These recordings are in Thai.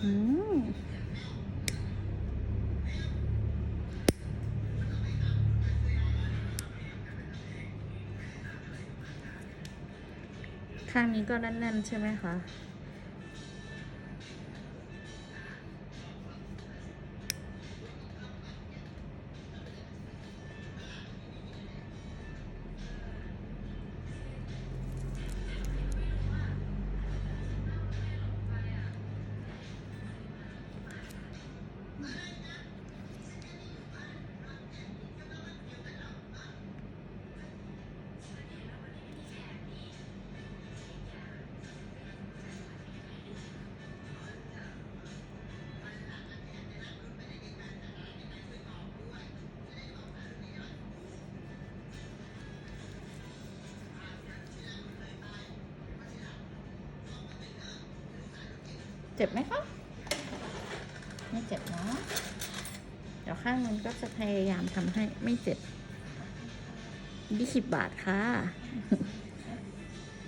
ข้างนี้ก็แน่นๆใช่ไหมคะ เจ็บไหมคะ ไม่เจ็บเนาะเดี๋ยวข้างนึงก็จะพยายามทำให้ไม่เจ็บยี่สิบบาทค่ะ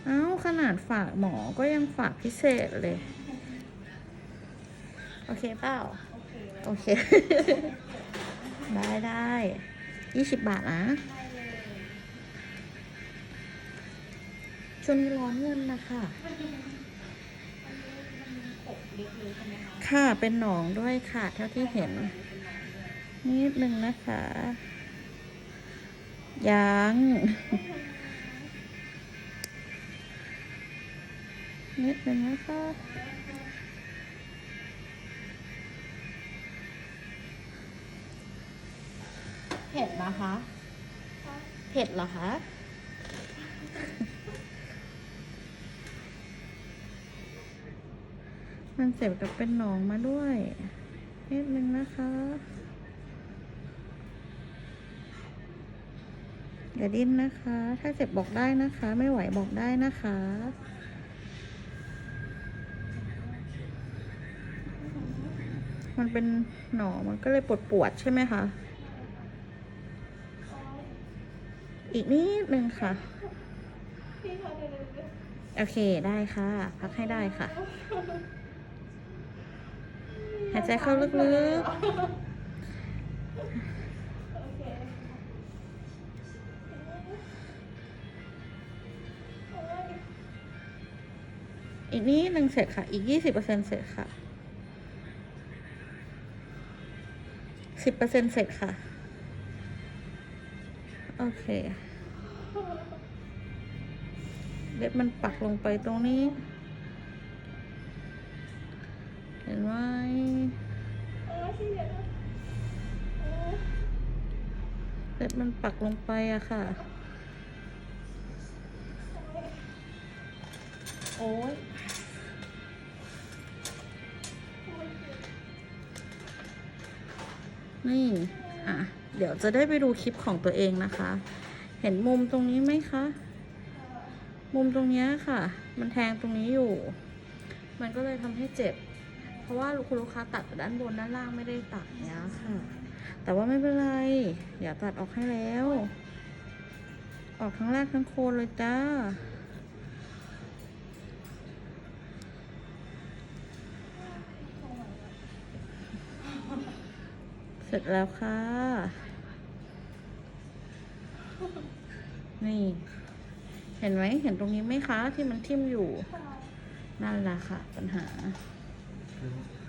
เอ้า ขนาดฝากหมอก็ยังฝากพิเศษเลย โอเคเปล่า โอเค ได้ได้ยี่สิบบาทนะช่วงนี้ร้อนเงินนะคะ ค่ะเป็นหนองด้วยค่ะ เท่าที่เห็น นิดนึงนะคะยังนิดนึงนะคะเผ็ดนะคะเผ็ดเหรอคะ มันเสพกับเป็นหนองมาด้วยนิดนึงนะคะอย่าดิ้นนะคะ ถ้าเจ็บบอกได้นะคะ ไม่ไหวบอกได้นะคะ มันเป็นหนองมันก็เลยปวดปวดใช่ไหมคะ อีกนิดนึงค่ะ โอเคได้ค่ะ พักให้ได้ค่ะ หายใจเข้าลึกๆ อีกนิดนึงเสร็จค่ะ อีกยี่สิบเปอร์เซ็นเสร็จค่ะสิบเปอร์เซ็นเสร็จค่ะ โอเค เล็บมันปักลงไปตรงนี้ ห็นไหมเล็บมันปักลงไปอะค่ะ โอ้ยนี่ อะ เดี๋ยวจะได้ไปดูคลิปของตัวเองนะคะ เห็นมุมตรงนี้ไหมคะ มุมตรงนี้ค่ะ มันแทงตรงนี้อยู่ มันก็เลยทำให้เจ็บ เพราะว่าคุณลูกค้าตัดด้านบนด้านล่างไม่ได้ตัดเนี้ยค่ะ แต่ว่าไม่เป็นไร เดี๋ยวตัดออกให้แล้ว ออกทั้งแรกทั้งโคนเลยจ้าเสร็จแล้วค่ะ นี่ เห็นไหมเห็นตรงนี้ไหมคะที่มันทิ่มอยู่ นั่นแหละค่ะ ปัญหา Thank you.